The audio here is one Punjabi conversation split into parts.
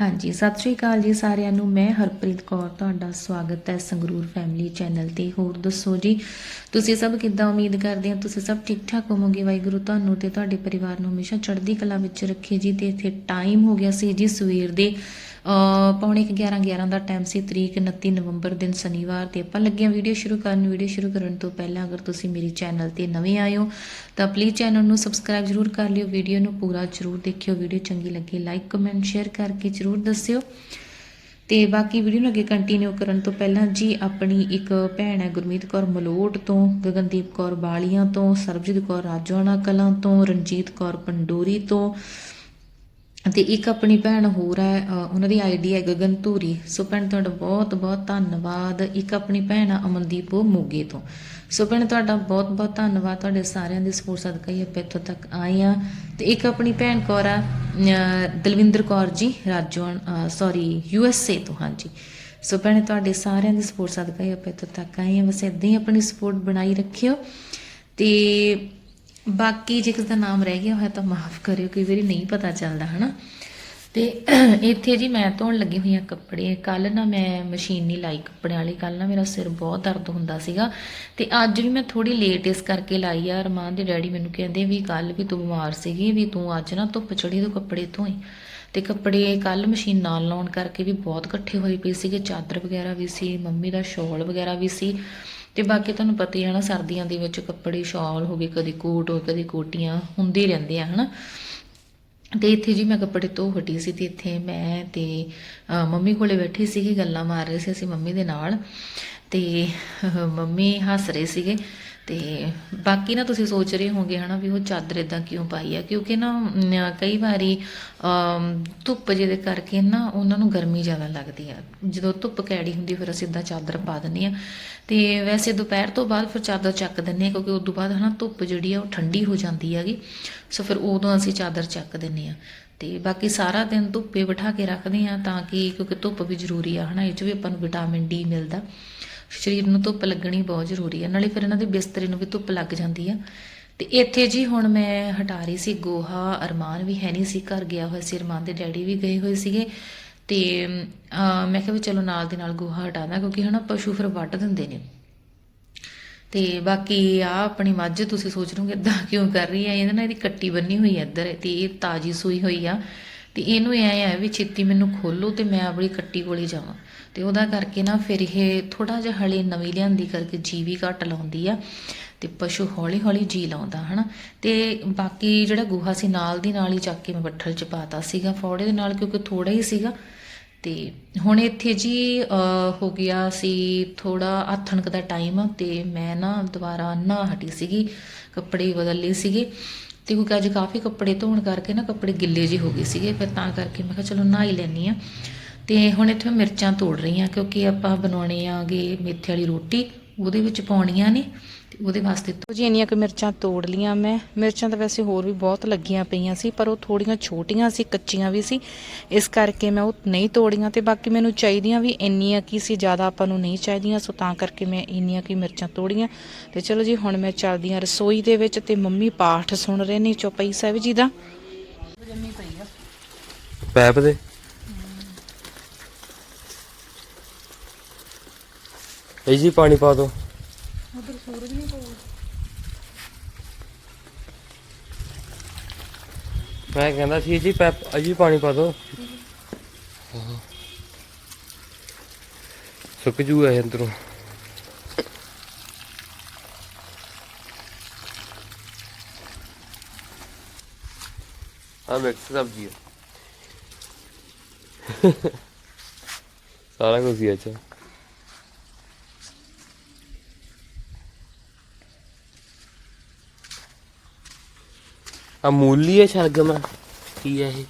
ਹਾਂਜੀ, ਸਤਿ ਸ਼੍ਰੀ ਅਕਾਲ ਜੀ ਸਾਰਿਆਂ ਨੂੰ। ਮੈਂ ਹਰਪ੍ਰੀਤ ਕੌਰ, ਤੁਹਾਡਾ ਸਵਾਗਤ ਹੈ ਸੰਗਰੂਰ ਫੈਮਿਲੀ ਚੈਨਲ ਤੇ। ਹੋਰ ਦੱਸੋ ਜੀ, ਤੁਸੀਂ ਸਭ ਕਿੱਦਾਂ ਉਮੀਦ ਕਰਦੇ ਹਾਂ ਤੁਸੀਂ ਸਭ ਠੀਕ ਠਾਕ ਹੋਵੋਗੇ? ਵਾਹਿਗੁਰੂ ਤੁਹਾਨੂੰ ਤੇ ਤੁਹਾਡੇ ਪਰਿਵਾਰ ਨੂੰ ਹਮੇਸ਼ਾ ਚੜ੍ਹਦੀ ਕਲਾ ਵਿੱਚ ਰੱਖੇ ਜੀ। ਤੇ ਇੱਥੇ ਟਾਈਮ ਹੋ ਗਿਆ ਸੀ ਜੀ ਸਵੇਰ ਦੇ। ਪੌਣੇ 11 11 ਦਾ ਟਾਈਮ ਸੀ, ਤਰੀਕ 29 ਨਵੰਬਰ ਦਿਨ ਸ਼ਨੀਵਾਰ ਤੇ ਆਪਾਂ ਲੱਗੇ ਹਾਂ ਵੀਡੀਓ ਸ਼ੁਰੂ ਕਰਨ। ਵੀਡੀਓ ਸ਼ੁਰੂ ਕਰਨ ਤੋਂ ਪਹਿਲਾਂ ਅਗਰ ਤੁਸੀਂ ਮੇਰੀ ਚੈਨਲ ਤੇ ਨਵੇਂ ਆਏ ਹੋ, ਤਾਂ ਪਲੀਜ਼ ਚੈਨਲ ਨੂੰ ਸਬਸਕ੍ਰਾਈਬ ਜ਼ਰੂਰ ਕਰ ਲਿਓ। ਵੀਡੀਓ ਨੂੰ ਪੂਰਾ ਜ਼ਰੂਰ ਦੇਖਿਓ। ਵੀਡੀਓ ਚੰਗੀ ਲੱਗੇ ਲਾਈਕ ਕਮੈਂਟ ਸ਼ੇਅਰ ਕਰਕੇ ਜ਼ਰੂਰ ਦੱਸਿਓ। ਤੇ ਬਾਕੀ ਵੀਡੀਓ ਨੂੰ ਅੱਗੇ ਕੰਟੀਨਿਊ ਕਰਨ ਤੋਂ ਪਹਿਲਾਂ ਜੀ ਆਪਣੀ ਇੱਕ ਭੈਣ ਹੈ ਗੁਰਮੀਤ ਕੌਰ ਮਲੋਟ ਤੋਂ, ਗਗਨਦੀਪ ਕੌਰ ਬਾਲੀਆਂ ਤੋਂ, ਸਰਬਜੀਤ ਕੌਰ ਰਾਜੋਆਣਾ ਕਲਾਂ ਤੋਂ, ਰਣਜੀਤ ਕੌਰ ਪੰਡੋਰੀ ਤੋਂ ਤੇ ਇੱਕ ਆਪਣੀ ਭੈਣ ਹੋਰ ਹੈ ਉਹਨਾਂ ਦੀ ਆਈਡੀ ਹੈ ਗਗਨ ਧੂਰੀ ਸੋ ਭੈਣ, ਤੁਹਾਡਾ ਬਹੁਤ ਬਹੁਤ ਧੰਨਵਾਦ। ਇੱਕ ਆਪਣੀ ਭੈਣ ਆ ਅਮਨਦੀਪ ਮੋਗੇ ਤੋਂ। ਸੋ ਭੈਣ, ਤੁਹਾਡਾ ਬਹੁਤ ਬਹੁਤ ਧੰਨਵਾਦ। ਤੁਹਾਡੇ ਸਾਰਿਆਂ ਦੀ ਸਪੋਰਟ ਸਦਕਾ ਹੀ ਆਪਾਂ ਇੱਥੋਂ ਤੱਕ ਆਏ ਆ ਤੇ ਇੱਕ ਆਪਣੀ ਭੈਣ ਕੌਰ ਆ ਦਲਵਿੰਦਰ ਕੌਰ ਜੀ ਰਾਜੋਨ ਸੌਰੀ ਯੂ ਐਸ ਏ ਤੋਂ, ਹਾਂਜੀ। ਸੋ ਭੈਣੇ, ਤੁਹਾਡੇ ਸਾਰਿਆਂ ਦੀ ਸਪੋਰਟ ਸਦਕਾ ਹੀ ਆਪਾਂ ਇੱਥੋਂ ਤੱਕ ਆਏ ਆ ਬਸ ਇਦਾਂ ਹੀ ਆਪਣੀ ਸਪੋਰਟ ਬਣਾਈ ਰੱਖਿਓ। ਤੇ ਬਾਕੀ ਜੇ ਕਿਸੇ ਦਾ ਨਾਮ ਰਹਿ ਗਿਆ ਹੋਇਆ ਤਾਂ ਮਾਫ ਕਰਿਓ, ਕਈ ਵਾਰੀ ਨਹੀਂ ਪਤਾ ਚੱਲਦਾ, ਹਨਾ? ਤੇ ਇੱਥੇ ਜੀ ਮੈਂ ਧੋਣ ਲੱਗੀ ਹੋਈਆਂ ਕੱਪੜੇ। ਕੱਲ ਨਾ ਮੈਂ ਮਸ਼ੀਨ ਨਹੀਂ ਲਾਈ ਕੱਪੜਿਆਂ ਵਾਲੀ। ਕੱਲ ਨਾ ਮੇਰਾ ਸਿਰ ਬਹੁਤ ਦਰਦ ਹੁੰਦਾ ਸੀਗਾ ਤੇ ਅੱਜ ਵੀ ਮੈਂ ਥੋੜੀ ਲੇਟ ਇਸ ਕਰਕੇ ਲਾਈ ਆ। ਅਰਮਾਨ ਦੇ ਡੈਡੀ ਮੈਨੂੰ ਕਹਿੰਦੇ ਵੀ ਕੱਲ ਵੀ ਤੂੰ ਬਿਮਾਰ ਸੀਗੀ, ਵੀ ਤੂੰ ਅੱਜ ਨਾ ਧੁੱਪ ਚੜੀ ਤੋਂ ਕੱਪੜੇ ਧੋਈ। ਤੇ ਕੱਪੜੇ ਕੱਲ ਮਸ਼ੀਨ ਨਾਲ ਲਾਉਣ ਕਰਕੇ ਵੀ ਬਹੁਤ ਇਕੱਠੇ ਹੋਏ ਪਏ ਸੀਗੇ। ਚਾਦਰ ਵਗੈਰਾ ਵੀ ਸੀ, ਮੰਮੀ ਦਾ ਸ਼ਾਲ ਵਗੈਰਾ ਵੀ ਸੀ। ਤੇ ਬਾਕੀ ਤੁਹਾਨੂੰ ਪਤਾ ਹੀ ਹੈ ਨਾ, ਸਰਦੀਆਂ ਦੇ ਵਿੱਚ ਕੱਪੜੇ, ਸ਼ਾਲ ਹੋ ਗਏ, ਕਦੀ ਕੋਟ ਹੋ, ਕਦੀ ਕੋਟੀਆਂ ਹੁੰਦੇ ਰਹਿੰਦੇ ਆ, ਹਨਾ। ਤੇ ਇੱਥੇ ਜੀ ਮੈਂ ਕੱਪੜੇ ਧੋ ਹਟੀ ਸੀ ਤੇ ਇੱਥੇ ਮੈਂ ਤੇ ਮੰਮੀ ਕੋਲੇ ਬੈਠੀ ਸੀਗੀ, ਗੱਲਾਂ ਮਾਰ ਰਹੇ ਸੀ ਅਸੀਂ ਮੰਮੀ ਦੇ ਨਾਲ। ਤੇ ਮੰਮੀ ਹੱਸ ਰਹੇ ਸੀਗੇ ਤੇ ਬਾਕੀ ਨਾ ਤੁਸੀਂ ਸੋਚ ਰਹੇ ਹੋਵੋਗੇ ਹਨਾ ਵੀ ਉਹ ਚਾਦਰ ਇਦਾਂ ਕਿਉਂ ਪਾਈ ਆ? ਕਿਉਂਕਿ ਨਾ ਕਈ ਵਾਰੀ ਧੁੱਪ ਜਿਹਦੇ ਕਰਕੇ ਨਾ ਉਹਨਾਂ ਨੂੰ ਗਰਮੀ ਜ਼ਿਆਦਾ ਲੱਗਦੀ ਆ। ਜਦੋਂ ਧੁੱਪ ਕੈੜੀ ਹੁੰਦੀ ਫਿਰ ਅਸੀਂ ਇਦਾਂ ਚਾਦਰ ਪਾ ਦਿੰਦੇ ਆ। ਤੇ ਵੈਸੇ ਦੁਪਹਿਰ ਤੋਂ ਬਾਅਦ ਫਿਰ ਚਾਦਰ ਚੱਕ ਦਿੰਦੇ ਆ, ਕਿਉਂਕਿ ਉਸ ਤੋਂ ਬਾਅਦ ਹਨਾ ਧੁੱਪ ਜਿਹੜੀ ਆ ਉਹ ਠੰਡੀ ਹੋ ਜਾਂਦੀ ਹੈਗੀ। ਸੋ ਫਿਰ ਉਦੋਂ ਅਸੀਂ ਚਾਦਰ ਚੱਕ ਦਿੰਦੇ ਆ। ਤੇ ਬਾਕੀ ਸਾਰਾ ਦਿਨ ਧੁੱਪੇ ਬਿਠਾ ਕੇ ਰੱਖਦੇ ਆ ਤਾਂ ਕਿ ਕਿਉਂਕਿ ਧੁੱਪ ਵੀ ਜ਼ਰੂਰੀ ਆ ਹਨਾ, ਇਹ 'ਚ ਵੀ ਆਪਾਂ ਨੂੰ ਵਿਟਾਮਿਨ ਡੀ ਮਿਲਦਾ। ਸਰੀਰ ਨੂੰ ਧੁੱਪ ਲੱਗਣੀ ਬਹੁਤ ਜ਼ਰੂਰੀ ਹੈ ਨਾਲੇ ਫਿਰ ਇਹਨਾਂ ਦੇ ਬਿਸਤਰੇ ਨੂੰ ਵੀ ਧੁੱਪ ਲੱਗ ਜਾਂਦੀ ਆ। ਤੇ ਇੱਥੇ ਜੀ ਹੁਣ ਮੈਂ ਹਟਾ ਰਹੀ ਸੀ ਗੋਹਾ ਅਰਮਾਨ ਵੀ ਹੈ ਨਹੀਂ ਸੀ ਘਰ ਗਿਆ ਹੋਇਆ ਸੀ ਅਰਮਾਨ ਦੇ ਡੈਡੀ ਵੀ ਗਏ ਹੋਏ ਸੀਗੇ। ਤੇ ਅਹ, ਮੈਂ ਕਿਹਾ ਵੀ ਚਲੋ ਨਾਲ ਦੇ ਨਾਲ ਗੋਹਾ ਹਟਾਦਾ ਕਿਉਂਕਿ ਹਨਾ ਪਸ਼ੂ ਫਿਰ ਵੱਢ ਦਿੰਦੇ ਨੇ। ਤੇ ਬਾਕੀ ਆ ਆਪਣੀ ਮੱਝ ਤੁਸੀਂ ਸੋਚ ਰਹੋਗੇ ਇਦਾਂ ਕਿਉਂ ਕਰ ਰਹੀ ਹੈ ਇਹਦੇ ਨਾਲ ਇਹਦੀ ਕੱਟੀ ਬੰਨੀ ਹੋਈ ਹੈ ਇੱਧਰ ਤੇ ਇਹ ਤਾਜੀ ਸੂਈ ਹੋਈ ਆ। ਤੇ ਇਹਨੂੰ ਐ ਆ ਵੀ ਛੇਤੀ ਮੈਨੂੰ ਖੋਲੋ ਤੇ ਮੈਂ ਆਪਣੀ ਕੱਟੀ ਕੋਲੇ ਜਾਵਾਂ। ਤੇ ਉਹਦਾ ਕਰਕੇ ਨਾ ਫਿਰ ਇਹ ਥੋੜਾ ਜਿਹਾ ਹਲੇ ਨਵੀਂ ਲਿਆਂਦੀ ਕਰਕੇ ਜੀ ਵੀ ਘੱਟ ਲਾਉਂਦੀ ਆ ਤੇ ਪਸ਼ੂ ਹੌਲੀ ਹੌਲੀ ਜੀ ਲਾਉਂਦਾ, ਹਨਾ? ਤੇ ਬਾਕੀ ਜਿਹੜਾ ਗੋਹਾ ਸੀ ਨਾਲ ਦੀ ਨਾਲ ਹੀ ਚੱਕ ਕੇ ਮੈਂ ਬੱਠਲ ਚ ਪਾਤਾ ਸੀਗਾ ਫੌੜੇ ਦੇ ਨਾਲ ਕਿਉਂਕਿ ਥੋੜਾ ਹੀ ਸੀਗਾ। ਤੇ ਹੁਣ ਇੱਥੇ ਜੀ ਹੋ ਗਿਆ ਸੀ ਥੋੜਾ ਆਥਣ ਦਾ ਟਾਈਮ ਤੇ ਮੈਂ ਨਾ ਦੁਬਾਰਾ ਨਹਾ ਹਟੀ ਸੀਗੀ, ਕੱਪੜੇ ਬਦਲ ਲਏ ਸੀਗੇ। ਤੇ ਕਿਉਂਕਿ ਅੱਜ ਕਾਫੀ ਕੱਪੜੇ ਧੋਣ ਕਰਕੇ ਨਾ ਕੱਪੜੇ ਗਿੱਲੇ ਜਿਹੇ ਹੋ ਗਏ ਸੀਗੇ, ਫਿਰ ਤਾਂ ਕਰਕੇ ਮੈਂ ਕਿਹਾ ਚਲੋ ਨਹਾ ਹੀ। ਲੈਣੀ ਆ ਤੇ ਹੁਣ ਇੱਥੇ ਮੈਂ ਮਿਰਚਾਂ ਤੋੜ ਰਹੀ ਆ ਕਿਉਂਕਿ ਆਪਾਂ ਬਣਾਉਣੇ ਆਗੇ ਮੇਥੇ ਵਾਲੀ ਰੋਟੀ, ਉਹਦੇ ਵਿੱਚ ਪਾਉਣੀਆਂ ਨੇ। ਉਹਦੇ ਵਾਸਤੇ ਜੀ ਇੰਨੀਆਂ ਕੁ ਮਿਰਚਾਂ ਤੋੜ ਲੀਆਂ ਮੈਂ। ਮਿਰਚਾਂ ਤਾਂ ਵੈਸੇ ਹੋਰ ਵੀ ਬਹੁਤ ਲੱਗੀਆਂ ਪਈਆਂ ਸੀ ਪਰ ਉਹ ਥੋੜੀਆਂ ਛੋਟੀਆਂ ਸੀ ਕੱਚੀਆਂ ਵੀ ਸੀ। ਇਸ ਕਰਕੇ ਮੈਂ ਉਹ ਨਹੀਂ ਤੋੜੀਆਂ ਤੇ ਬਾਕੀ ਮੈਨੂੰ ਚਾਹੀਦੀਆਂ ਵੀ ਇੰਨੀਆਂ ਕੀ ਸੀ ਜ਼ਿਆਦਾ ਆਪਾਂ ਨੂੰ ਨਹੀਂ ਚਾਹੀਦੀਆਂ ਸੋ ਤਾਂ ਕਰਕੇ ਮੈਂ ਇੰਨੀਆਂ ਕੀ ਮਿਰਚਾਂ ਤੋੜੀਆਂ। ਤੇ ਚਲੋ ਜੀ ਹੁਣ ਮੈਂ ਚੱਲਦੀ ਹਾਂ ਰਸੋਈ ਦੇ ਵਿੱਚ ਤੇ ਮੰਮੀ ਪਾਠ ਸੁਣ ਰਹੇ ਨੇ ਚੌਪਈ ਸਾਹਿਬ ਜੀ ਦਾ। ਪੈਪ ਦੇ। ਇਹ ਜੀ ਪਾਣੀ ਪਾ ਦੋ। ਮੈਂ ਕਹਿੰਦਾ ਸੀ ਜੀ ਪੈਪ ਅਜੀ ਪਾਣੀ ਪਾ ਦੋ। ਸੁੱਕ ਜੂਗਾ ਇਹ ਅੰਦਰੋਂ। ਆ ਮਿਕਸ ਸਬਜ਼ੀ ਹੈ ਸਾਰਾ ਕੁਝ ਹੀ ਅੱਛਾ। ਆ ਮੂਲੀ ਹੈ ਸ਼ਲਗਮ ਕੀ ਹੈ ਇਹ?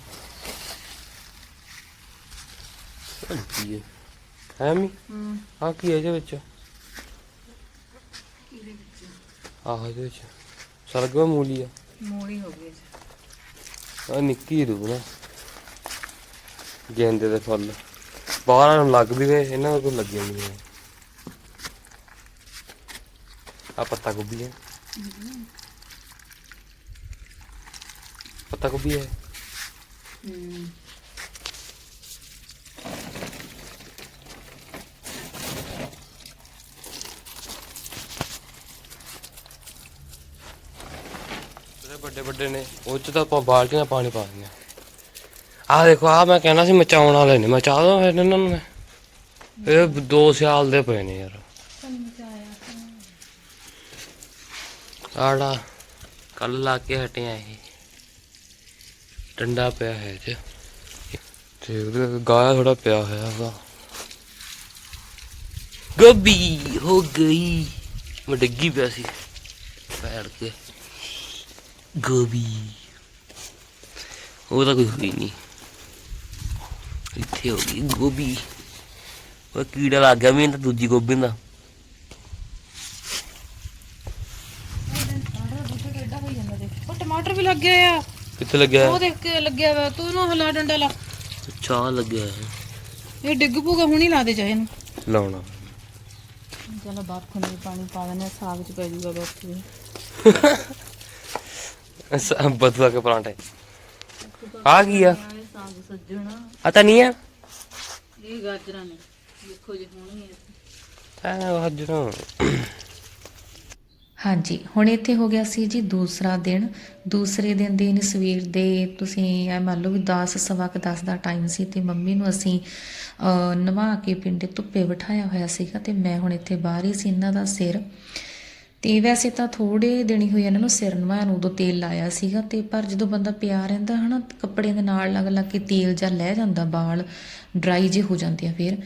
ਨੀ ਕੀ ਹੈ ਹੈ ਮੀ? ਆ ਕੀ ਹੈ ਇਹਦੇ ਵਿੱਚ? ਆਹ ਇਹਦੇ ਵਿੱਚ। ਸ਼ਲਗਮ ਮੂਲੀ ਆ। ਮੂਲੀ ਹੋ ਗਈ ਆ ਨਿੱਕੀ ਰੂ ਨਾ। ਗੇਂਦੇ ਦੇ ਫੁੱਲ। ਬਾਹਰ ਨੂੰ ਲੱਗ ਵੀ ਗਏ ਇਹਨਾਂ ਨੂੰ ਕੋਈ ਲੱਗਿਆ ਨਹੀਂ ਆ ਪੱਤਾ ਗੋਭੀ ਹੈ। ਪੱਤਾ ਗੋਭੀ ਹੈ ਹੂੰ ਵੱਡੇ ਵੱਡੇ ਨੇ। ਉਹ ਚ ਤਾਂ ਆਪਾਂ ਬਾਲਟੀਆਂ ਪਾਣੀ ਪਾ ਦਿੰਦੇ ਆਹ ਦੇਖੋ ਆ ਮੈਂ ਕਹਿਣਾ ਸੀ ਮਚਾਉਣ ਵਾਲੇ ਨੇ। ਮਚਾ ਦੋ ਫਿਰ ਇਹਨਾਂ ਨੂੰ। ਮੈਂ ਇਹ ਦੋ ਸਿਆਲ ਦੇ ਪਏ ਨੇ ਯਾਰ। ਆੜਾ। ਕੱਲ ਲਾ ਕੇ ਹਟਿਆ ਇਹ। ਡੰਡਾ ਪਿਆ ਹੈ ਤੇ ਤੇ ਉਹਦੇ ਗਾਇਆ ਥੋੜਾ ਪਿਆ ਹੋਇਆ ਹੈਗਾ। ਗੋਭੀ ਹੋ ਗਈ। ਮੈਂ ਡਿੱਗੀ ਪਿਆ ਸੀ। ਪੈਰ ਕੇ ਗੋਭੀ। ਉਹ ਤਾਂ ਕੋਈ ਹੋਈ ਨਹੀਂ। ਇੱਥੇ ਹੋ ਗਈ ਗੋਭੀ। ਉਹ ਕੀੜਾ ਲੱਗ ਗਿਆ ਮੈਨੂੰ ਤਾਂ ਦੂਜੀ ਗੋਭੀ ਦਾ। ਟਮਾਟਰ ਵੀ ਲੱਗੇ ਆ। ਕਿੱਥੇ ਲੱਗਿਆ ਉਹ ਦੇਖ ਕੇ ਲੱਗਿਆ ਵਾ ਤੂੰ ਨਾ ਹਲਾ ਡੰਡਾ ਲਾ। ਚਾਹ ਲੱਗਿਆ ਹੈ। ਇਹ ਡਿੱਗ ਪੂਗਾ ਹੁਣੀ ਲਾ ਦੇ ਚਾਹੇ ਨੂੰ ਲਾਉਣਾ। ਚਲੋ ਬਾਪ ਨੂੰ ਪਾਣੀ ਪਾ ਦਿੰਦੇ ਸਾਗ ਚ ਪੈ ਜੂਗਾ ਬਾਪ ਜੀ ਬਦਲਾ ਕੇ ਪਰਾਂਠੇ ਆ ਕੀ ਆ? ਸਾਗ ਸੱਜਣਾ ਆ ਤਾਂ ਨਹੀਂ ਆ? ਇਹ ਗਾਜਰਾਂ ਨੇ ਦੇਖੋ ਜੇ ਹੋਣੀ ਹੈ ਆ ਹਜਰਾ ਹਾਂਜੀ, ਹੁਣ ਇੱਥੇ ਹੋ ਗਿਆ ਸੀ ਜੀ ਦੂਸਰਾ ਦਿਨ। ਦੂਸਰੇ ਦਿਨ ਦੇ ਨੇ ਸਵੇਰ ਦੇ ਤੁਸੀਂ ਇਹ ਮੰਨ ਲਓ ਵੀ 10 ਸਵਾ ਕੁ 10 ਦਾ ਟਾਈਮ ਸੀ ਤੇ ਮੰਮੀ ਨੂੰ ਅਸੀਂ ਨਵਾ ਕੇ ਪਿੰਡੇ ਧੁੱਪੇ ਬਿਠਾਇਆ ਹੋਇਆ ਸੀਗਾ ਤੇ ਮੈਂ ਹੁਣ ਇੱਥੇ ਬਾਹਰ ਹੀ ਸੀ ਇਹਨਾਂ ਦਾ ਸਿਰ। ਤੇ ਵੈਸੇ ਤਾਂ ਥੋੜੇ ਦਿਨ ਹੀ ਹੋਏ ਇਹਨਾਂ ਨੂੰ ਸਿਰ ਨਵਾਇਆ ਨੂੰ ਉਦੋਂ ਤੇਲ ਲਾਇਆ ਸੀਗਾ ਤੇ ਪਰ ਜਦੋਂ ਬੰਦਾ ਪਿਆ ਰਹਿੰਦਾ ਹਨਾ, ਕੱਪੜਿਆਂ ਦੇ ਨਾਲ ਲੱਗ ਲੱਗ ਕੇ ਤੇਲ ਜਾਂ ਲੈ ਜਾਂਦਾ, ਵਾਲ ਡਰਾਈ ਜੇ ਹੋ ਜਾਂਦੇ ਆ ਫਿਰ।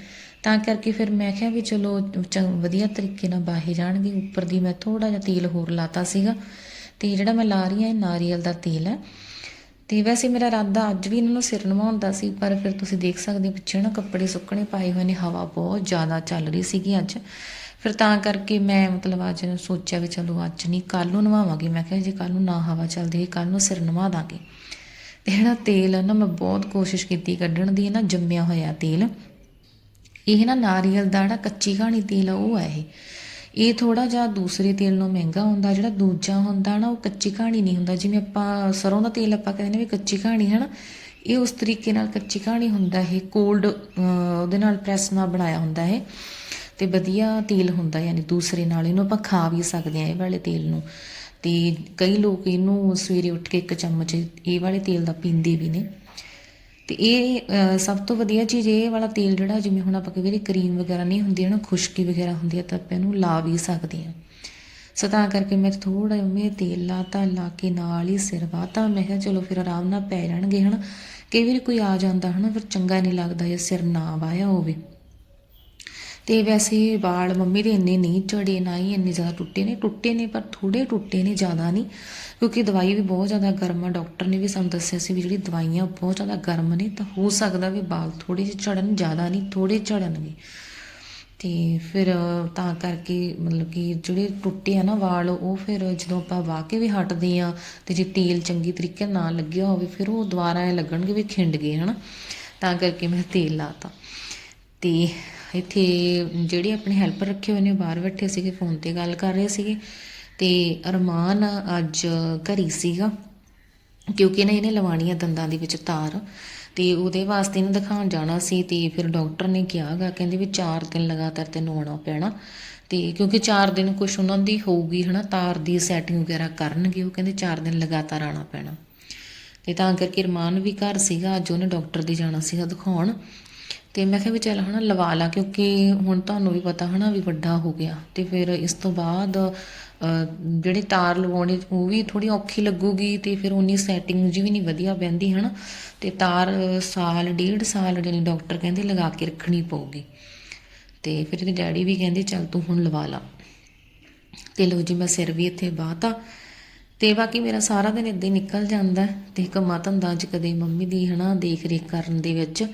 ਤਾਂ ਕਰਕੇ ਫਿਰ ਮੈਂ ਕਿਹਾ ਵੀ ਚਲੋ ਚੰ- ਵਧੀਆ ਤਰੀਕੇ ਨਾਲ ਬਾਹੇ ਜਾਣਗੇ। ਉੱਪਰ ਦੀ ਮੈਂ ਥੋੜਾ ਜਿਹਾ ਤੇਲ ਹੋਰ ਲਾਤਾ ਸੀਗਾ। ਤੇ ਜਿਹੜਾ ਮੈਂ ਲਾ ਰਹੀ ਹਾਂ ਇਹ ਨਾਰੀਅਲ ਦਾ ਤੇਲ ਹੈ। ਤੇ ਵੈਸੇ ਮੇਰਾ ਇਰਾਦਾ ਅੱਜ ਵੀ ਇਹਨਾਂ ਨੂੰ ਸਿਰ ਨਵਾਉਣ ਦਾ ਸੀ, ਪਰ ਫਿਰ ਤੁਸੀਂ ਦੇਖ ਸਕਦੇ ਹੋ ਪਿੱਛੇ ਨਾ ਕੱਪੜੇ ਸੁੱਕਣੇ ਪਾਏ ਹੋਏ ਨੇ, ਹਵਾ ਬਹੁਤ ਜ਼ਿਆਦਾ ਚੱਲ ਰਹੀ ਸੀਗੀ ਅੱਜ। ਫਿਰ ਤਾਂ ਕਰਕੇ ਮੈਂ ਮਤਲਬ ਅੱਜ ਸੋਚਿਆ ਵੀ ਚਲੋ ਅੱਜ ਨਹੀਂ ਕੱਲ ਨੂੰ ਨਵਾਵਾਂਗੀ। ਮੈਂ ਕਿਹਾ ਜੇ ਕੱਲ ਨੂੰ ਨਾ ਹਵਾ ਚੱਲਦੀ ਕੱਲ ਨੂੰ ਸਿਰ ਨਵਾ ਦਾਂਗੇ। ਤੇ ਜਿਹੜਾ ਤੇਲ ਹੈ ਨਾ, ਮੈਂ ਬਹੁਤ ਕੋਸ਼ਿਸ਼ ਕੀਤੀ ਕੱਢਣ ਦੀ ਹੈ ਨਾ ਜੰਮਿਆ ਹੋਇਆ ਤੇਲ। ਇਹ ਨਾ ਨਾਰੀਅਲ ਦਾ ਜਿਹੜਾ ਕੱਚੀ ਘਾਣੀ ਤੇਲ ਆ, ਉਹ ਹੈ ਇਹ। ਇਹ ਥੋੜਾ ਜਿਹਾ ਦੂਸਰੇ ਤੇਲ ਨਾਲੋਂ ਮਹਿੰਗਾ ਹੁੰਦਾ, ਜਿਹੜਾ ਦੂਜਾ ਹੁੰਦਾ ਨਾ, ਉਹ ਕੱਚੀ ਘਾਣੀ ਨਹੀਂ ਹੁੰਦਾ। ਜਿਵੇਂ ਆਪਾਂ ਸਰੋਂ ਦਾ ਤੇਲ ਆਪਾਂ ਕਹਿੰਦੇ ਨੇ ਵੀ ਕੱਚੀ ਘਾਣੀ ਹੈ ਨਾ ਇਹ ਉਸ ਤਰੀਕੇ ਨਾਲ ਕੱਚੀ ਘਾਣੀ ਹੁੰਦਾ ਇਹ, ਕੋਲਡ ਉਹਦੇ ਨਾਲ ਪ੍ਰੈਸ ਨਾਲ ਬਣਾਇਆ ਹੁੰਦਾ ਹੈ ਤੇ ਵਧੀਆ ਤੇਲ ਹੁੰਦਾ, ਯਾਨੀ ਦੂਸਰੇ ਨਾਲ। ਇਹਨੂੰ ਆਪਾਂ ਖਾ ਵੀ ਸਕਦੇ ਆ ਇਹ ਵਾਲੇ ਤੇਲ ਨੂੰ। ਤੇ ਕਈ ਲੋਕ ਇਹਨੂੰ ਸਵੇਰੇ ਉੱਠ ਕੇ ਇੱਕ ਚਮਚ ਇਹ ਵਾਲੇ ਤੇਲ ਦਾ ਪੀਂਦੇ ਵੀ ਨੇ। ਤੇ ਇਹ ਸਭ ਤੋਂ ਵਧੀਆ ਚੀਜ਼ ਇਹ ਵਾਲਾ ਤੇਲ ਜਿਹੜਾ ਜਿਵੇਂ ਹੁਣ ਆਪਾਂ ਕਈ ਵਾਰੀ ਕਰੀਮ ਵਗੈਰਾ ਨਹੀਂ ਹੁੰਦੀ ਹੈ ਨਾ ਖੁਸ਼ਕੀ ਵਗੈਰਾ ਹੁੰਦੀ ਹੈ ਤਾਂ ਆਪਾਂ ਇਹਨੂੰ ਲਾ ਵੀ ਸਕਦੇ ਹਾਂ ਸੋ ਤਾਂ ਕਰਕੇ ਮੈਂ ਥੋੜਾ ਜਿਹਾ ਮੈਂ ਤੇਲ ਲਾਤਾ, ਲਾ ਕੇ ਨਾਲ ਹੀ ਸਿਰ ਵਾਤਾ। ਮੈਂ ਕਿਹਾ ਚਲੋ ਫਿਰ ਆਰਾਮ ਨਾਲ ਪੈ ਜਾਣਗੇ, ਹਨਾ। ਕਈ ਵਾਰੀ ਕੋਈ ਆ ਜਾਂਦਾ, ਹਨਾ, ਫਿਰ ਚੰਗਾ ਨਹੀਂ ਲੱਗਦਾ ਜੇ ਸਿਰ ਨਾ ਵਾਇਆ ਹੋਵੇ। ਤੇ ਵੈਸੇ ਵਾਲ ਮੰਮੀ ਦੇ ਇੰਨੇ ਨਹੀਂ ਝੜੇ ਨਾ ਹੀ ਇੰਨੇ ਜ਼ਿਆਦਾ ਟੁੱਟੇ ਨੇ। ਟੁੱਟੇ ਨੇ ਪਰ ਥੋੜੇ ਟੁੱਟੇ ਨੇ, ਜ਼ਿਆਦਾ ਨਹੀਂ। ਕਿਉਂਕਿ ਦਵਾਈ ਵੀ ਬਹੁਤ ਜ਼ਿਆਦਾ ਗਰਮ ਆ। ਡਾਕਟਰ ਨੇ ਵੀ ਸਾਨੂੰ ਦੱਸਿਆ ਸੀ ਵੀ ਜਿਹੜੀ ਦਵਾਈਆਂ ਬਹੁਤ ਜ਼ਿਆਦਾ ਗਰਮ ਨੇ, ਤਾਂ ਹੋ ਸਕਦਾ ਵੀ ਵਾਲ ਥੋੜੇ ਜਿਹੇ ਝੜਨ, ਜ਼ਿਆਦਾ ਨਹੀਂ ਥੋੜੇ ਝੜਨਗੇ। ਤੇ ਫਿਰ ਤਾਂ ਕਰਕੇ ਮਤਲਬ ਕਿ ਜਿਹੜੇ ਟੁੱਟੇ ਆ ਨਾ ਵਾਲ, ਉਹ ਫਿਰ ਜਦੋਂ ਆਪਾਂ ਵਾਹ ਕੇ ਵੀ ਹਟਦੇ ਆ ਤੇ ਜੇ ਤੇਲ ਚੰਗੀ ਤਰੀਕੇ ਨਾਲ ਲੱਗਿਆ ਹੋਵੇ, ਫਿਰ ਉਹ ਦੁਬਾਰਾ ਐ ਲੱਗਣਗੇ ਵੀ ਖਿੰਡ ਗਏ, ਹਨਾ। ਤਾਂ ਕਰਕੇ ਮੈਂ ਤੇਲ ਲਾਤਾ। ਤੇ ਇੱਥੇ ਜਿਹੜੇ ਆਪਣੇ ਹੈਲਪਰ ਰੱਖੇ ਹੋਏ ਨੇ, ਉਹ ਬਾਹਰ ਬੈਠੇ ਸੀਗੇ ਫੋਨ ਤੇ ਗੱਲ ਕਰ ਰਹੇ ਸੀਗੇ। ਤੇ ਅਰਮਾਨ ਅੱਜ ਘਰੀ ਸੀਗਾ, ਕਿਉਂਕਿ ਨਾ ਇਹਨੇ ਲਵਾਉਣੀ ਆ ਦੰਦਾਂ ਦੇ ਵਿੱਚ ਤਾਰ। ਤੇ ਉਹਦੇ ਵਾਸਤੇ ਇਹਨੂੰ ਦਿਖਾਉਣ ਜਾਣਾ ਸੀ, ਤੇ ਫਿਰ ਡਾਕਟਰ ਨੇ ਕਿਹਾਗਾ ਕਹਿੰਦੇ ਵੀ 4 ਦਿਨ ਲਗਾਤਾਰ ਤੈਨੂੰ ਆਉਣਾ ਪੈਣਾ। ਤੇ ਕਿਉਂਕਿ 4 ਦਿਨ ਕੁਛ ਉਹਨਾਂ ਦੀ ਹੋਊਗੀ, ਹਨਾ, ਤਾਰ ਦੀ ਸੈਟਿੰਗ ਵਗੈਰਾ ਕਰਨਗੇ, ਉਹ ਕਹਿੰਦੇ 4 ਦਿਨ ਲਗਾਤਾਰ ਆਉਣਾ ਪੈਣਾ। ਤੇ ਤਾਂ ਕਰਕੇ ਰਮਾਨ ਵੀ ਘਰ ਸੀਗਾ, ਅੱਜ ਉਹਨੇ ਡਾਕਟਰ ਦੇ ਜਾਣਾ ਸੀਗਾ ਦਿਖਾਉਣ। ਤੇ ਮੈਂ ਕਿਹਾ ਵੀ ਚੱਲ ਹਨਾ ਲਵਾ ਲਾ ਕਿਉਂਕਿ ਹੁਣ ਤੁਹਾਨੂੰ ਵੀ ਪਤਾ ਹਨਾ ਵੀ ਵੱਡਾ ਹੋ ਗਿਆ। ਤੇ ਫਿਰ ਇਸ ਤੋਂ ਬਾਅਦ ਅਹ, ਜਿਹੜੀ ਤਾਰ ਲਵਾਉਣੀ ਉਹ ਵੀ ਥੋੜੀ ਔਖੀ ਲੱਗੂਗੀ ਤੇ ਫਿਰ ਉਨੀ ਸੈਟਿੰਗ ਜੀ ਵੀ ਨਹੀਂ ਵਧੀਆ ਬਹਿੰਦੀ ਹਨਾ। ਤੇ ਤਾਰ ਸਾਲ ਡੇਢ ਸਾਲ ਜਿਹੜੀ ਡਾਕਟਰ ਕਹਿੰਦੇ ਲਗਾ ਕੇ ਰੱਖਣੀ ਪਊਗੀ। ਤੇ ਫਿਰ ਇਹਦੇ ਡੈਡੀ ਵੀ ਕਹਿੰਦੇ ਚੱਲ ਤੂੰ ਹੁਣ ਲਵਾ ਲਾ। ਤੇ ਲੋ ਜੀ ਮੈਂ ਸਿਰ ਵੀ ਇੱਥੇ ਬਾਤਾ ਤੇ ਬਾਕੀ ਮੇਰਾ ਸਾਰਾ ਦਿਨ ਇਦਾਂ ਹੀ ਨਿਕਲ ਜਾਂਦਾ। ਹੈ ਤੇ ਕੰਮਾਂ ਧੰਦਾ ਚ ਕਦੇ ਮੰਮੀ ਦੀ ਹਨਾ ਦੇਖ ਰੇਖ ਕਰਨ ਦੇ ਵਿੱਚ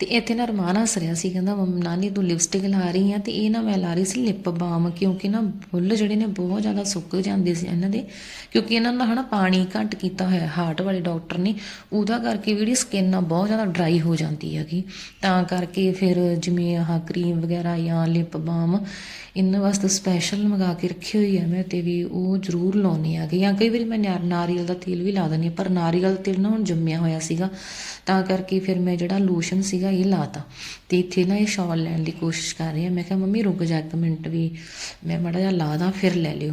ਤੇ ਇੱਥੇ ਨਾ ਰਮਾਨ ਹੱਸ ਰਿਹਾ ਸੀ, ਕਹਿੰਦਾ, ਮੰਮ, ਨਾਨੀ, ਤੂੰ ਲਿਪਸਟਿਕ ਲਾ ਰਹੀ ਆ ਤੇ ਇਹ ਨਾ ਮੈਂ ਲਾ ਰਹੀ ਸੀ ਲਿਪ ਬਾਮ ਕਿਉਂਕਿ ਨਾ ਬੁੱਲ ਜਿਹੜੇ ਨੇ ਬਹੁਤ ਜ਼ਿਆਦਾ ਸੁੱਕ ਜਾਂਦੇ ਸੀ ਇਹਨਾਂ ਦੇ, ਕਿਉਂਕਿ ਇਹਨਾਂ ਦਾ ਹਨਾ ਪਾਣੀ ਘੱਟ ਕੀਤਾ ਹੋਇਆ ਹਾਰਟ ਵਾਲੇ ਡਾਕਟਰ ਨੇ, ਉਹਦਾ ਕਰਕੇ ਵੀ ਜਿਹੜੀ ਸਕਿਨ ਆ ਬਹੁਤ ਜ਼ਿਆਦਾ ਡਰਾਈ ਹੋ ਜਾਂਦੀ ਹੈਗੀ। ਤਾਂ ਕਰਕੇ ਫਿਰ ਜਿਵੇਂ ਆਹ ਕਰੀਮ ਵਗੈਰਾ ਜਾਂ ਲਿਪ ਬਾਮ ਇਹਨਾਂ ਵਾਸਤੇ ਸਪੈਸ਼ਲ ਮੰਗਾ ਕੇ ਰੱਖੀ ਹੋਈ ਹੈ ਮੈਂ ਤੇ ਵੀ ਉਹ ਜ਼ਰੂਰ ਲਾਉਣੀ ਆ ਜਾਂ ਕਈ ਵਾਰੀ ਮੈਂ ਨਿਆ- ਨਾਰੀਅਲ ਦਾ ਤੇਲ ਵੀ ਲਾ ਦਿੰਦੀ ਹਾਂ, ਪਰ ਨਾਰੀਅਲ ਦਾ ਤੇਲ ਨਾ ਹੁਣ ਜੰਮਿਆ ਹੋਇਆ ਸੀਗਾ। ਤਾਂ ਕਰਕੇ ਫਿਰ ਮੈਂ ਜਿਹੜਾ ਲੋਸ਼ਨ ਸੀਗਾ ਇਹ ਲਾਤਾ। ਤੇ ਇੱਥੇ ਨਾ ਇਹ ਸ਼ਾਲ ਲੈਣ ਦੀ ਕੋਸ਼ਿਸ਼ ਕਰ ਰਹੀ ਹਾਂ ਮੈਂ ਕਿਹਾ, ਮੰਮੀ, ਰੁਕ ਜਾ ਇੱਕ ਮਿੰਟ ਵੀ। ਮੈਂ ਮਾੜਾ ਜਿਹਾ ਲਾ ਦਾਂ, ਫਿਰ ਲੈ ਲਿਓ।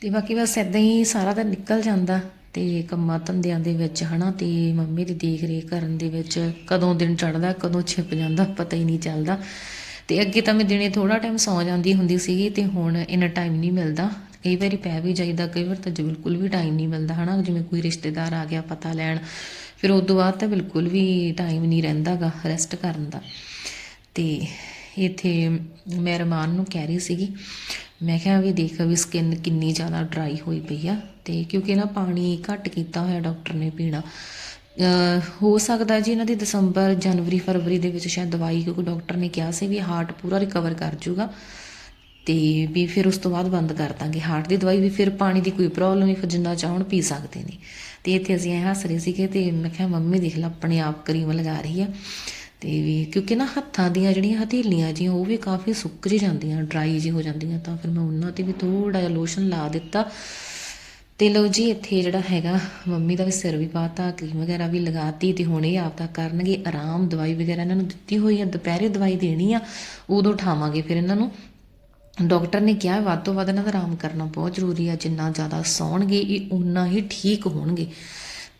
ਤੇ ਬਾਕੀ ਬਸ ਇਦਾਂ ਹੀ ਸਾਰਾ ਦਿਨ ਨਿਕਲ ਜਾਂਦਾ ਤੇ ਕੰਮਾਂ ਧੰਦਿਆਂ ਦੇ ਵਿੱਚ, ਹਨਾ, ਤੇ ਮੰਮੀ ਦੀ ਦੇਖ ਰੇਖ ਕਰਨ ਦੇ ਵਿੱਚ ਕਦੋਂ ਦਿਨ ਚੜਦਾ ਕਦੋਂ ਛਿਪ ਜਾਂਦਾ, ਪਤਾ ਹੀ ਨਹੀਂ ਚੱਲਦਾ। ਤੇ ਅੱਗੇ ਤਾਂ ਮੈਂ ਦਿਨੇ ਥੋੜਾ ਟਾਈਮ ਸੌ ਜਾਂਦੀ ਹੁੰਦੀ ਸੀਗੀ ਤੇ ਹੁਣ ਇੰਨਾ ਟਾਈਮ ਨਹੀਂ ਮਿਲਦਾ। ਕਈ ਵਾਰੀ ਪੈ ਵੀ ਜਾਈਦਾ, ਕਈ ਵਾਰ ਤਾਂ ਬਿਲਕੁਲ ਵੀ ਟਾਈਮ ਨਹੀਂ ਮਿਲਦਾ, ਹਨਾ। ਜਿਵੇਂ ਕੋਈ ਰਿਸ਼ਤੇਦਾਰ ਆ ਗਿਆ, ਪਤਾ ਲੈਣ। ਫਿਰ ਉਸ ਤੋਂ ਬਾਅਦ ਤਾਂ ਬਿਲਕੁਲ ਵੀ ਟਾਈਮ ਨਹੀਂ ਰਹਿੰਦਾਗਾ ਰੈਸਟ ਕਰਨ ਦਾ। ਤੇ ਇੱਥੇ ਮੈਂ ਰਮਾਨ ਨੂੰ ਕਹਿ ਰਹੀ ਸੀਗੀ, ਮੈਂ ਕਿਹਾ ਵੀ ਦੇਖ ਵੀ ਸਕਿਨ ਕਿੰਨੀ ਜ਼ਿਆਦਾ ਡਰਾਈ ਹੋਈ ਪਈ ਆ ਤੇ ਕਿਉਂਕਿ ਨਾ ਪਾਣੀ ਘੱਟ ਕੀਤਾ ਹੋਇਆ ਡਾਕਟਰ ਨੇ ਪੀਣਾ। ਹੋ ਸਕਦਾ ਜੀ ਇਹਨਾਂ ਦੀ ਦਸੰਬਰ, ਜਨਵਰੀ, ਫਰਵਰੀ ਦੇ ਵਿੱਚ ਸ਼ਾਇਦ ਦਵਾਈ, ਕਿਉਂਕਿ ਡਾਕਟਰ ਨੇ ਕਿਹਾ ਸੀ ਵੀ ਹਾਰਟ ਪੂਰਾ ਰਿਕਵਰ ਕਰ ਜਾਊਗਾ ਤੇ ਵੀ ਫਿਰ ਉਸ ਤੋਂ ਬਾਅਦ ਬੰਦ ਕਰ ਦਾਂਗੇ। ਹਾਰਟ ਦੀ ਦਵਾਈ ਵੀ ਫਿਰ ਪਾਣੀ ਦੀ ਕੋਈ ਪ੍ਰੋਬਲਮ ਨਹੀਂ, ਫਿਰ ਜਿੰਨਾ ਚਾਹਣ ਪੀ ਸਕਦੇ ਨੇ। ਤੇ ਇੱਥੇ ਅਸੀਂ ਐਂ ਹੱਸ ਰਹੇ ਸੀਗੇ ਤੇ ਮੈਂ ਕਿਹਾ, ਮੰਮੀ ਦੇਖ ਲੈ, ਆਪਣੇ ਆਪ ਕਰੀਮ ਲਗਾ ਰਹੀ ਆ। ਤੇ ਵੀ ਕਿਉਂਕਿ ਨਾ ਹੱਥਾਂ ਦੀਆਂ ਜਿਹੜੀਆਂ ਹਥੇਲੀਆਂ ਜੀਆਂ ਉਹ ਵੀ ਕਾਫੀ ਸੁੱਕ ਜਿਹੀ ਜਾਂਦੀਆਂ ਡਰਾਈ ਜਿਹੀ ਹੋ ਜਾਂਦੀਆਂ, ਤਾਂ ਫਿਰ ਮੈਂ ਉਹਨਾਂ ਤੇ ਵੀ ਥੋੜਾ ਜਿਹਾ ਲੋਸ਼ਨ ਲਾ ਦਿੱਤਾ। ਤੇ ਲਓ ਜੀ, ਇੱਥੇ ਜਿਹੜਾ ਹੈਗਾ, ਮੰਮੀ ਦਾ ਵੀ ਸਿਰ ਵੀ ਪਾਤਾ, ਕਰੀਮ ਵਗੈਰਾ ਵੀ ਲਗਾਤੀ ਤੇ ਹੁਣ ਇਹ ਤਾਂ ਕਰਨਗੇ, ਆਰਾਮ ਦਵਾਈ ਵਗੈਰਾ ਇਹਨਾਂ ਨੂੰ ਦਿੱਤੀ ਹੋਈ ਆ, ਦੁਪਹਿਰੇ ਦਵਾਈ ਦੇਣੀ ਆ, ਉਦੋਂ ਉਠਾਵਾਂਗੇ ਫਿਰ ਇਹਨਾਂ ਨੂੰ। ਡਾਕਟਰ ਨੇ ਕਿਹਾ, ਵੱਧ ਤੋਂ ਵੱਧ ਇਹਨਾਂ ਦਾ ਆਰਾਮ ਕਰਨਾ ਬਹੁਤ ਜ਼ਰੂਰੀ ਆ। ਜਿੰਨਾ ਜ਼ਿਆਦਾ ਸੌਣਗੇ, ਇਹ ਉਨਾ ਹੀ ਠੀਕ ਹੋਣਗੇ।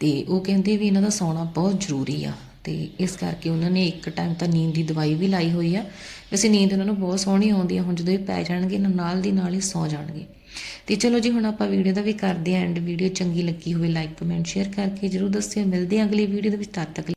ਤੇ ਉਹ ਕਹਿੰਦੇ ਵੀ ਇਹਨਾਂ ਦਾ ਸੌਣਾ ਬਹੁਤ ਜ਼ਰੂਰੀ ਆ। ਤੇ ਇਸ ਕਰਕੇ ਉਹਨਾਂ ਨੇ ਇੱਕ ਟਾਈਮ ਤਾਂ ਨੀਂਦ ਦੀ ਦਵਾਈ ਵੀ ਲਾਈ ਹੋਈ ਆ। ਵੈਸੇ ਨੀਂਦ ਉਹਨਾਂ ਨੂੰ ਬਹੁਤ ਸੋਹਣੀ ਆਉਂਦੀ ਆ। ਹੁਣ ਜਦੋਂ ਇਹ ਪੈ ਜਾਣਗੇ ਨਾਲ ਦੀ ਨਾਲ ਹੀ ਸੌ ਜਾਣਗੇ। ਤੇ ਚਲੋ ਜੀ, ਹੁਣ ਆਪਾਂ ਵੀਡੀਓ ਦਾ ਵੀ ਕਰਦੇ ਆਂ ਐਂਡ ਵੀਡੀਓ ਚੰਗੀ ਲੱਗੀ ਹੋਵੇ ਲਾਈਕ ਕਮੈਂਟ ਸ਼ੇਅਰ ਕਰਕੇ ਜਰੂਰ ਦੱਸਿਓ। ਮਿਲਦੇ ਆਂ ਅਗਲੀ ਵੀਡੀਓ ਦੇ ਵਿੱਚ। ਤਦ ਤੱਕ